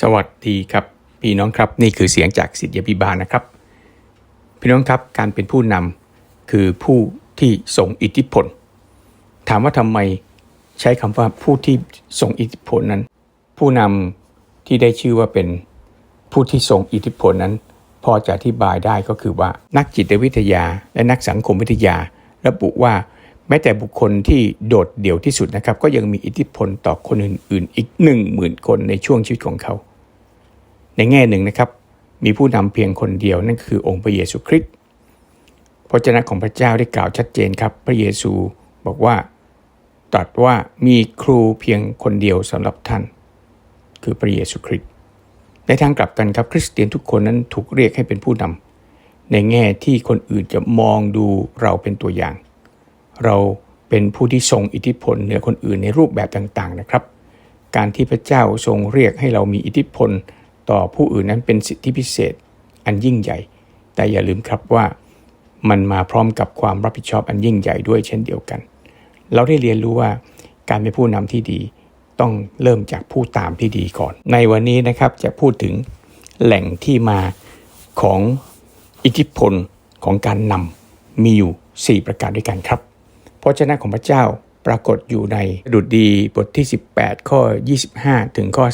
สวัสดีครับพี่น้องครับนี่คือเสียงจากสิทธิพิบาลนะครับ พี่น้องครับการเป็นผู้นำคือผู้ที่ทรงอิทธิพล ถามว่าทำไมใช้คำว่าผู้ที่ทรงอิทธิพลนั้น ผู้นำที่ได้ชื่อว่าเป็นผู้ที่ทรงอิทธิพลนั้น พอจะอธิบายได้ก็คือว่านักจิตวิทยาและนักสังคมวิทยา ระบุว่า แม้แต่บุคคลที่โดดเดี่ยวที่สุดนะครับ ก็ยังมีอิทธิพลต่อคนอื่นๆ อีกหนึ่งหมื่นคนในช่วงชีวิตของเขา ในแง่หนึ่งนะครับ มีผู้นำเพียงคนเดียวนั่นคือองค์พระเยซูคริสต์พระเจ้าของพระเจ้าได้กล่าวชัดเจนครับ พระเยซูบอกว่าตรัสว่ามีครูเพียงคนเดียวสำหรับท่าน คือพระเยซูคริสต์ในทางกลับกันครับคริสเตียนทุกคนนั้นถูกเรียกให้เป็นผู้นำในแง่ที่คนอื่นจะมองดูเราเป็นตัวอย่าง เราเป็นผู้ที่ทรงอิทธิพลเหนือคนอื่นในรูปแบบต่างๆนะครับ การที่พระเจ้าทรงเรียกให้เรามีอิทธิพลต่อผู้อื่นนั้นเป็นสิทธิพิเศษอันยิ่งใหญ่ แต่อย่าลืมครับว่ามันมาพร้อมกับความรับผิดชอบอันยิ่งใหญ่ด้วยเช่นเดียวกัน เราได้เรียนรู้ว่าการเป็นผู้นำที่ดี ต้องเริ่มจากผู้ตามที่ดีก่อน ในวันนี้นะครับจะพูดถึงแหล่งที่มาของอิทธิพลของการนำมีอยู่ 4 ประการด้วยกันครับ ระเจ้าของพระเจ้าปรากฏอยู่ในดุดดีบทที่ 18 ข้อ 25 ถึงข้อ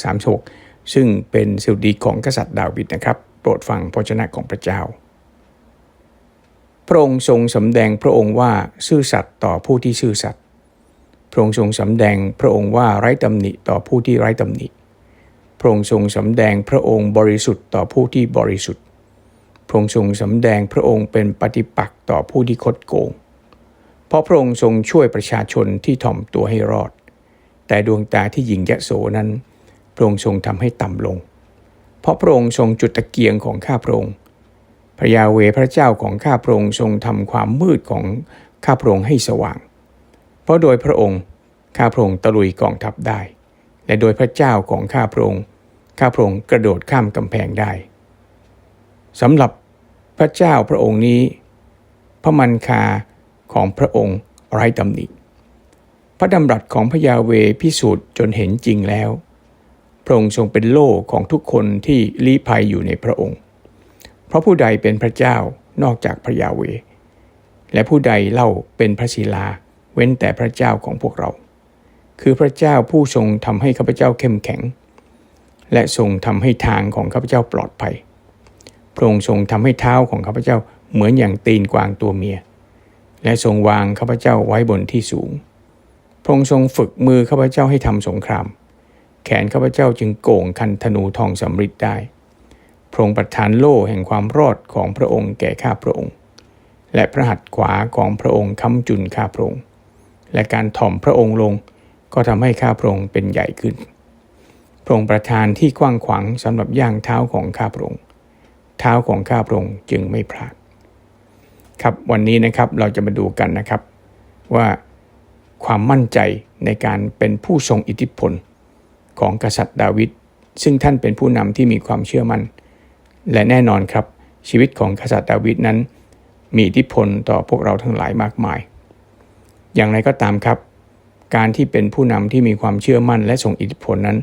36 ซึ่งเป็นสดุดีของกษัตริย์ดาวิดนะครับ โปรดฟังพระเจ้าของพระเจ้า พระองค์ทรงสำแดงพระองค์ว่าซื่อสัตย์ต่อผู้ที่ซื่อสัตย์พระองค์ทรงสำแดงพระองค์ว่าไร้ตำหนิต่อผู้ที่ไร้ตำหนิพระองค์ทรงสำแดงพระองค์บริสุทธิ์ต่อผู้ที่บริสุทธิ์พระองค์ทรงสำแดงพระองค์เป็นปฏิปักษ์ต่อผู้ที่คดโกง ราะพระองค์ทรงช่วยประชาชนที่ถ่อมตัวให้รอด แต่ดวงตาที่หญิงยะโสนั้น พระองค์ทรงทำให้ต่ำลง เพราะพระองค์ทรงจุดตะเกียงของข้าพระองค์ พระยาเวพระเจ้าของข้าพระองค์ทรงทำความมืดของข้าพระองค์ให้สว่าง เพราะโดยพระองค์ข้าพระองค์ตะลุยกองทัพได้ และโดยพระเจ้าของข้าพระองค์ข้าพระองค์กระโดดข้ามกำแพงได้สำหรับพระเจ้าพระองค์นี้ พระมันคา ของพระองค์ไร้ตำหนิ พระดำรัสของพระยาเวพิสูจน์จนเห็นจริงแล้ว พระองค์ทรงเป็นโล่ของทุกคนที่ลี้ภัยอยู่ในพระองค์ เพราะผู้ใดเป็นพระเจ้านอกจากพระยาเว และผู้ใดเล่าเป็นพระศิลา เว้นแต่พระเจ้าของพวกเรา คือพระเจ้าผู้ทรงทำให้ข้าพเจ้าเข้มแข็ง และทรงทำให้ทางของข้าพเจ้าปลอดภัยพระองค์ทรงทำให้เท้าของข้าพเจ้าเหมือนอย่างตีนกวางตัวเมีย และทรงวางข้าพเจ้าไว้บนที่สูง พระองค์ทรงฝึกมือข้าพเจ้าให้ทำสงคราม แขนข้าพเจ้าจึงโก่งคันธนูทองสำริดได้ พระองค์ประทานโล่แห่งความรอดของพระองค์แก่ข้าพระองค์ และพระหัตถ์ขวาของพระองค์ค้ำจุนข้าพระองค์ และการถ่อมพระองค์ลงก็ทำให้ข้าพระองค์เป็นใหญ่ขึ้น พระองค์ประทานที่กว้างขวางสำหรับย่างเท้าของข้าพระองค์ เท้าของข้าพระองค์จึงไม่พลาด ครับวันนี้นะครับเราจะมาดูกันนะครับ ว่าความมั่นใจในการเป็นผู้ทรงอิทธิพลของกษัตริย์ดาวิดซึ่งท่านเป็นผู้นำที่มีความเชื่อมั่น และแน่นอนครับ ชีวิตของกษัตริย์ดาวิดนั้น มีอิทธิพลต่อพวกเราทั้งหลายมากมาย อย่างไรก็ตามครับ การที่เป็นผู้นำที่มีความเชื่อมั่น และทรงอิทธิพลนั้น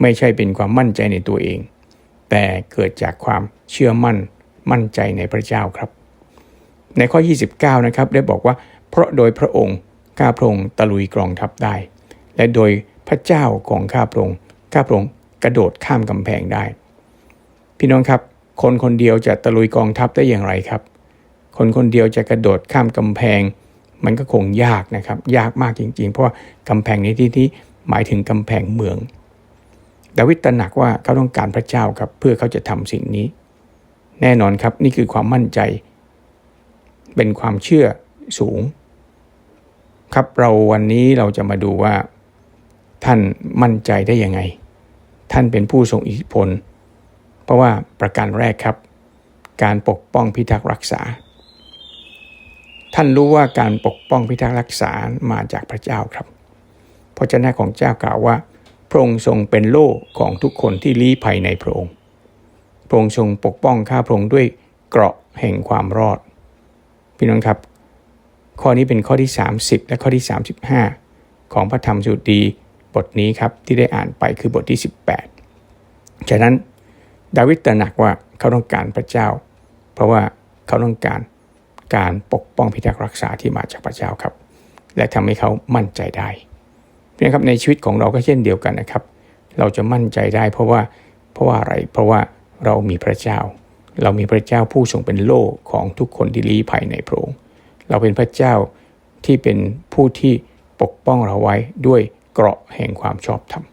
ไม่ใช่เป็นความมั่นใจในตัวเอง แต่เกิดจากความเชื่อมั่น มั่นใจในพระเจ้าครับ ในข้อ 29 นะครับได้บอกว่า เพราะโดยพระองค์ข้าพระองค์ตะลุยกรองทัพได้ และโดยพระเจ้าของข้าพระองค์ข้าพระองค์กระโดดข้ามกำแพงได้ พี่น้องครับ คนคนเดียวจะตะลุยกองทัพได้อย่างไรครับ คนคนเดียวจะกระโดดข้ามกำแพง มันก็คงยากนะครับ ยากมากจริง ๆ เพราะว่ากำแพงในที่นี้หมายถึงกำแพงเมืองดาวิดตระหนักว่าเขาต้องการพระเจ้าครับเพื่อเขาจะทำสิ่งนี้ แน่นอนครับนี่คือความมั่นใจ เป็นความเชื่อสูง ครับเราวันนี้เราจะมาดูว่า ท่านมั่นใจได้ยังไง ท่านเป็นผู้ทรงอิทธิพล เพราะว่าประการแรกครับ การปกป้องพิทักษ์รักษา ท่านรู้ว่าการปกป้องพิทักษ์รักษามาจากพระเจ้าครับพระเจ้าของเจ้ากล่าวว่า พระองค์ทรงเป็นโล่ของทุกคนที่ลี้ภัยในพระองค์พระองค์ทรงปกป้องข้าพระองค์ด้วยเกราะแห่งความรอด พี่น้องครับ ข้อนี้เป็นข้อที่ 30 และข้อที่ 35 ของพระธรรมสุดีบทนี้ครับที่ได้อ่านไปคือบทที่ 18 ฉะนั้นดาวิดตระหนักว่าเขาต้องการพระเจ้า เพราะว่าเขาต้องการการปกป้องพิทักษ์รักษาที่มาจากพระเจ้าครับ และทำให้เขามั่นใจได้เพียงครับในชีวิตของเราก็เช่นเดียวกันนะครับ เราจะมั่นใจได้เพราะว่าเพราะว่าอะไรเพราะว่าเรามีพระเจ้า เรามีพระเจ้าผู้ทรงเป็นโล่ของทุกคนที่ลี้ภัยในพระองค์ เราเป็นพระเจ้าที่เป็นผู้ที่ปกป้องเราไว้ด้วยเกราะแห่งความชอบธรรม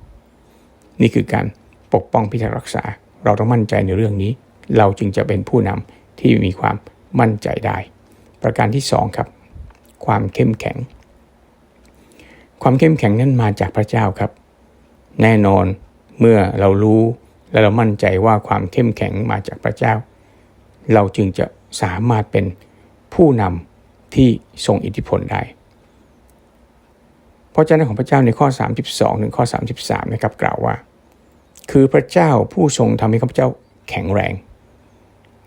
นี่คือการปกป้องพิทักษ์รักษา เราต้องมั่นใจในเรื่องนี้ เราจึงจะเป็นผู้นำที่มีความมั่นใจได้ ประการที่สองครับ ความเข้มแข็ง ความเข้มแข็งนั้นมาจากพระเจ้าครับ แน่นอนเมื่อเรารู้และเรามั่นใจว่าความเข้มแข็งมาจากพระเจ้า เราจึงจะสามารถเป็นผู้นำที่ทรงอิทธิพลได้พระเจ้าของพระเจ้าในข้อ 32 ถึงข้อ 33 นะครับกล่าวว่า คือพระเจ้าผู้ทรงทำให้ข้าพเจ้าแข็งแรง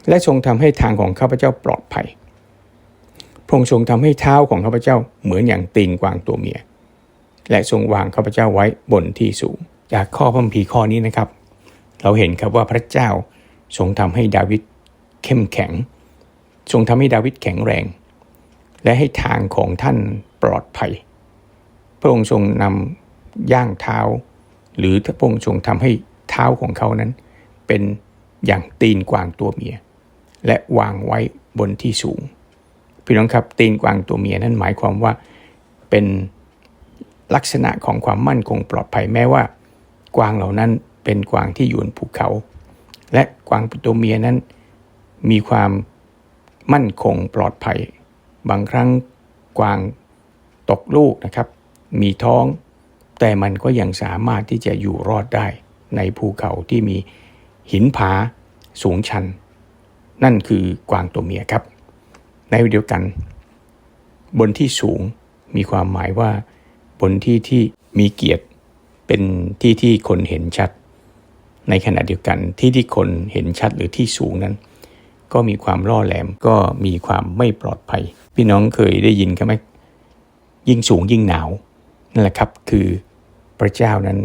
และทรงทำให้ทางของข้าพเจ้าปลอดภัย พระองค์ทรงทำให้เท้าของข้าพเจ้าเหมือนอย่างตีนกวางตัวเมีย และทรงวางข้าพเจ้าไว้บนที่สูง จากข้อพระพีข้อนี้นะครับ เราเห็นครับว่าพระเจ้าทรงทำให้ดาวิด เข้มแข็ง ทรงทำให้ดาวิดแข็งแรง และให้ทางของท่านปลอดภัย พระองค์ทรงนำย่างเท้า หรือพระองค์ทรงทำให้เท้าของเขานั้น เป็นอย่างตีนกวางตัวเมีย และวางไว้บนที่สูง พี่น้องครับตีนกวางตัวเมียนั้นหมายความว่าเป็นลักษณะของความมั่นคงปลอดภัยแม้ว่า กวางเหล่านั้นเป็นกวางที่อยู่บนภูเขา และกวางตัวเมียนั้น มีความมั่นคงปลอดภัย บางครั้งกวางตกลูกนะครับ มีท้อง แต่มันก็ยังสามารถที่จะอยู่รอดได้ในภูเขาที่มีหินผาสูงชัน นั่นคือกวางตัวเมียครับ ในวิดีโอกัน บนที่สูงมีความหมายว่า บนที่ที่มีเกียรติเป็นที่ที่คนเห็นชัด ในขณะเดียวกันที่ที่คนเห็นชัดหรือที่สูงนั้น ก็มีความล่อแหลมก็มีความไม่ปลอดภัย พี่น้องเคยได้ยินกันไหมยิ่งสูงยิ่งหนาวนั่นแหละครับคือพระเจ้านั้น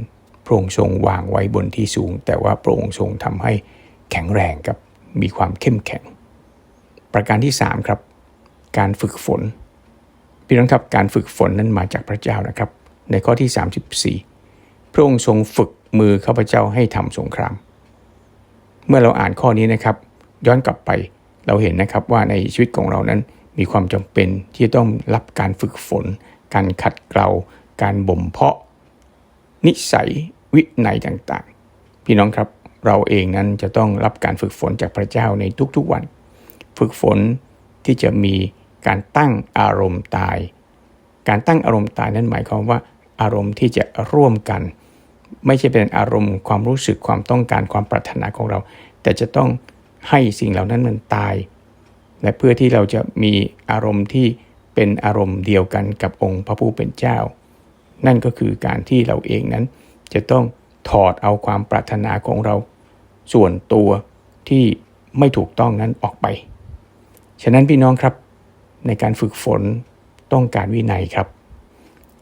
พระองค์ทรงวางไว้บนที่สูง แต่ว่าพระองค์ทรงทำให้แข็งแรงกับมีความเข้มแข็ง ประการที่3ครับการฝึกฝนพี่น้องครับการฝึกฝนนั้นมาจากพระเจ้านะครับ ในข้อที่ 34 พระองค์ทรงฝึกมือข้าพเจ้าให้ทำสงคราม เมื่อเราอ่านข้อนี้นะครับ ย้อนกลับไป เราเห็นนะครับว่าในชีวิตของเรานั้นมีความจำเป็นที่ต้องรับการฝึกฝน การขัดเกลา การบ่มเพาะ นิสัยวินัยต่างๆ พี่น้องครับเราเองนั้นจะต้องรับการฝึกฝนจากพระเจ้าในทุกๆวัน ฝึกฝนที่จะมีการตั้งอารมณ์ตาย การตั้งอารมณ์ตายนั้นหมายความว่าอารมณ์ที่จะร่วมกัน ไม่ใช่เป็นอารมณ์ความรู้สึกความต้องการความปรารถนาของเรา แต่จะต้อง ให้สิ่งเหล่านั้นมันตาย และเพื่อที่เราจะมีอารมณ์ที่เป็นอารมณ์เดียวกันกับองค์พระผู้เป็นเจ้า นั่นก็คือการที่เราเองนั้น จะต้องถอดเอาความปรารถนาของเราส่วนตัวที่ไม่ถูกต้องนั้นออกไป ฉะนั้นพี่น้องครับ ในการฝึกฝนต้องการวินัยครับ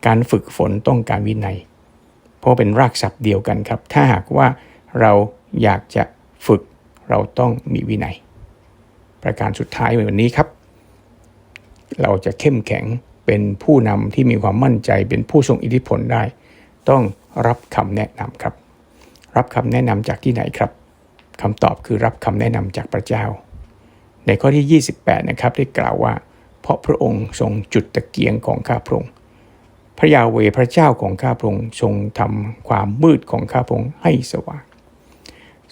การฝึกฝนต้องการวินัย เพราะเป็นรากศัพท์เดียวกันครับ ถ้าหากว่าเราอยากจะฝึก เราต้องมีวินัย ประการสุดท้ายในวันนี้ครับ เราจะเข้มแข็งเป็นผู้นำที่มีความมั่นใจเป็นผู้ทรงอิทธิพลได้ ต้องรับคำแนะนำครับ รับคำแนะนำจากที่ไหนครับคำตอบคือรับคำแนะนำจากพระเจ้า ในข้อที่ 28 นะครับได้กล่าวว่า เพราะพระองค์ทรงจุดตะเกียงของข้าพระองค์พระยาเวพระเจ้าของข้าพระองค์ทรงทำความมืดของข้าพระองค์ให้สว่าง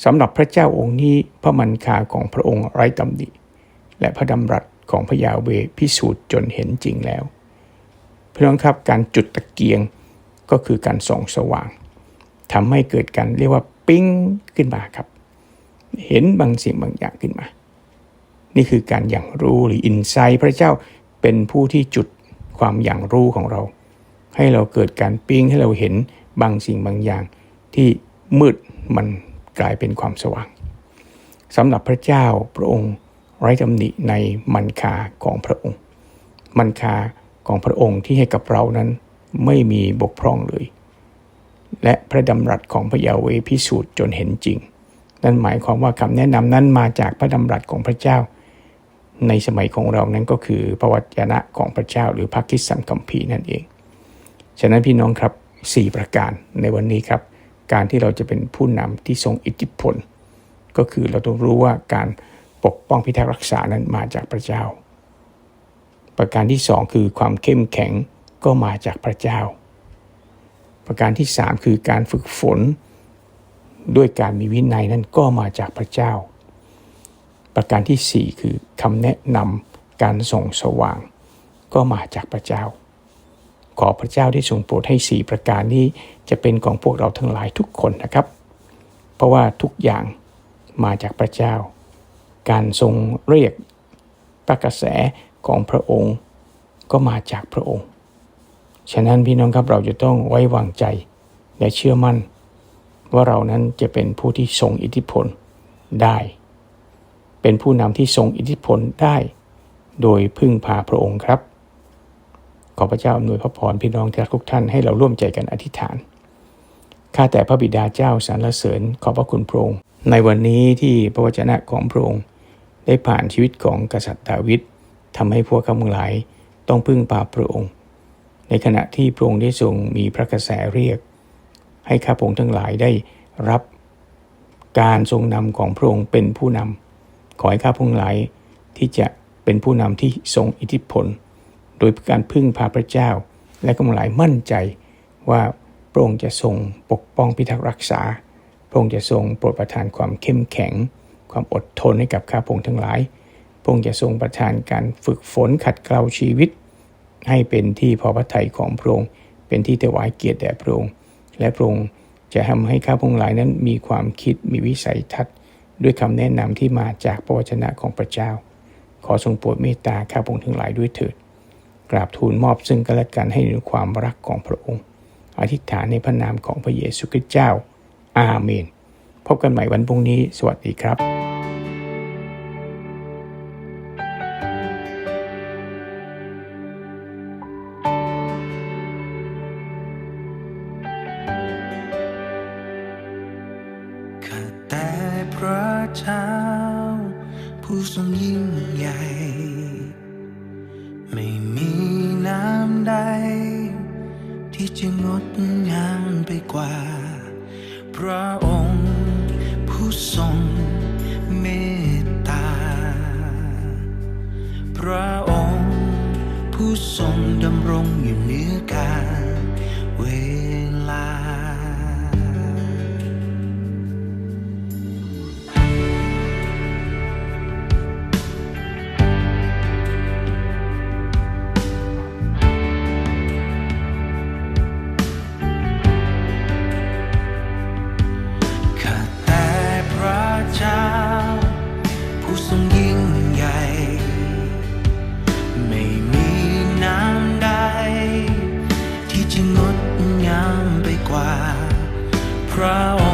สำหรับพระเจ้าองค์นี้พระมันคาของพระองค์ไร้ตำหนิ และพระดำรัสของพระยาเวพิสูจน์จนเห็นจริงแล้วพี่น้องครับการจุดตะเกียงก็คือการส่องสว่างทำให้เกิดการเรียกว่าปิ้งขึ้นมาครับ เห็นบางสิ่งบางอย่างขึ้นมา นี่คือการอย่างรู้หรืออินไซต์พระเจ้าเป็นผู้ที่จุดความอย่างรู้ของเรา ให้เราเกิดการปิ้งให้เราเห็นบางสิ่งบางอย่างที่มืดมัน กลายเป็นความสว่างสำหรับพระเจ้าพระองค์ไร้ตำหนิในมันคาของพระองค์ มันคาของพระองค์ที่ให้กับเรานั้นไม่มีบกพร่องเลย และพระดำรัสของพระยาเวพิสูจน์จนเห็นจริง นั่นหมายความว่าคำแนะนำนั้นมาจากพระดำรัสของพระเจ้า ในสมัยของเรานั้นก็คือพระวจนะของพระเจ้า หรือพระคิดสัมคัมภีร์นั่นเอง ฉะนั้นพี่น้องครับ 4 ประการในวันนี้ครับ การที่เราจะเป็นผู้นำที่ทรงอิทธิพล ก็คือเราต้องรู้ว่าการปกป้องพิทักษ์รักษานั้นมาจากพระเจ้า ประการที่ 2 คือความเข้มแข็งก็มาจากพระเจ้า ประการที่ 3 คือการฝึกฝน ด้วยการมีวินัยนั้นก็มาจากพระเจ้า ประการที่ 4 คือคำแนะนำการส่งสว่าง ก็มาจากพระเจ้า ขอพระเจ้าได้ทรงโปรดให้ 4 ประการนี้จะเป็นของพวกเราทั้งหลายทุกคนนะครับ เพราะว่าทุกอย่างมาจากพระเจ้า การทรงเรียกพระกระแสของพระองค์ก็มาจากพระองค์ ฉะนั้นพี่น้องครับเราจะต้องไว้วางใจและเชื่อมั่น ว่าเรานั้นจะเป็นผู้ที่ทรงอิทธิพลได้ เป็นผู้นำที่ทรงอิทธิพลได้ โดยพึ่งพาพระองค์ครับ ขอพระเจ้าอำนวยพระพรพี่น้องทุกท่านให้เราร่วมใจกันอธิษฐาน ข้าแต่พระบิดาเจ้าสรรเสริญขอบพระคุณพระองค์ ในวันนี้ที่พระวจนะของพระองค์ได้ผ่านชีวิตของกษัตริย์ดาวิดทำให้พวกเขาทั้งหลายต้องพึ่งพาพระองค์ ในขณะที่พระองค์ได้ทรงมีพระกระแสเรียก ให้ข้าพงทั้งหลายได้รับการทรงนำของพระองค์เป็นผู้นำขอให้ข้าพงหลายที่จะเป็นผู้นำที่ทรงอิทธิพล โดยการพึ่งพาพระเจ้า และกำหลายมั่นใจว่าพระองค์จะทรงปกป้องพิทักษ์รักษา พระองค์จะทรงโปรดประทานความเข้มแข็ง ความอดทนให้กับข้าพงทั้งหลาย พระองค์จะทรงประทานการฝึกฝนขัดเกลาชีวิต ให้เป็นที่พอพระทัยของพระองค์ เป็นที่ถวายเกียรติแด่พระองค์ และพระองค์จะทำให้ข้าพงหลายนั้นมีความคิดมีวิสัยทัศน์ ด้วยคำแนะนำที่มาจากพระวจนะของพระเจ้า ขอทรงโปรดเมตตาข้าพงทั้งหลายด้วยเถิด กราบทูลมอบซึ่งกันและกันให้ในความรักของพระองค์ อธิษฐานในพระนามของพระเยซูคริสต์เจ้า อาเมน พบกันใหม่วันพรุ่งนี้ สวัสดีครับ ระองค์ ผู้ทรงดำรงอยู่เหนือการ พ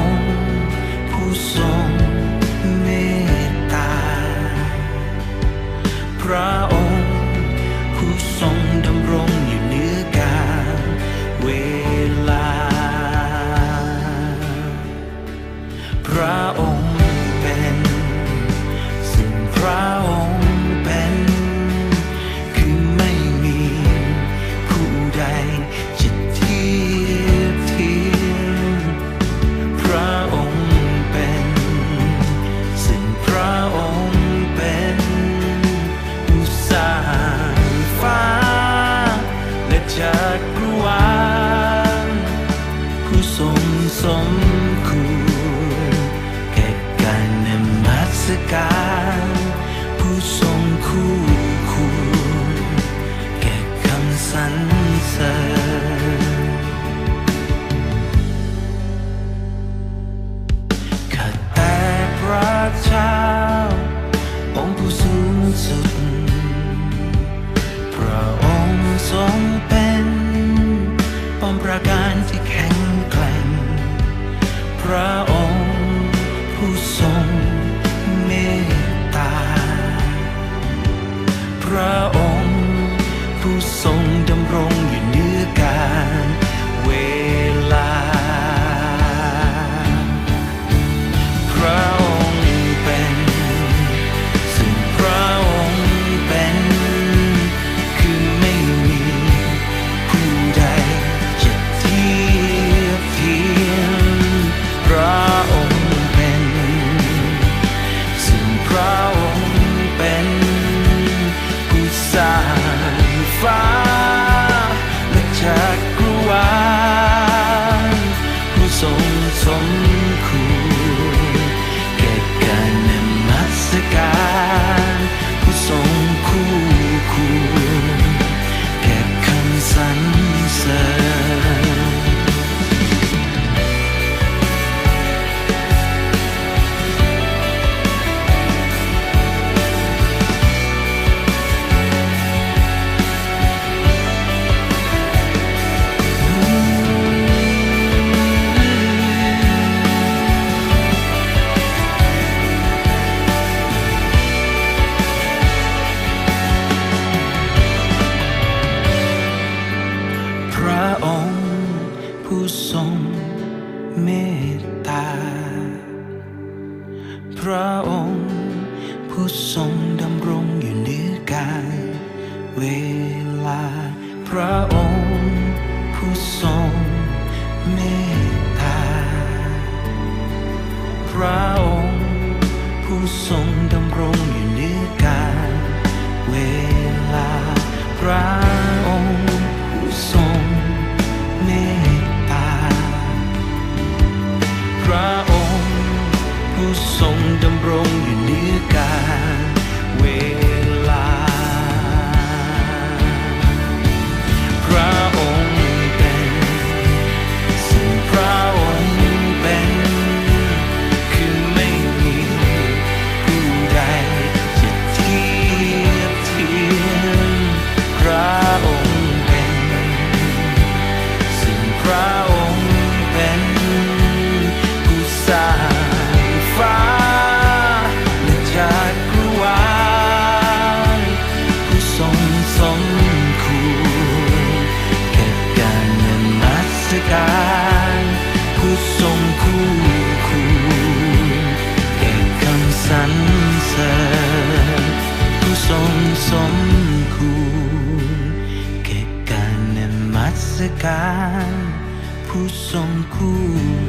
พระองค์ ผู้ทรงเมตตาพระ ทรงดำรงอยู่เหนือกาย ส่งคู่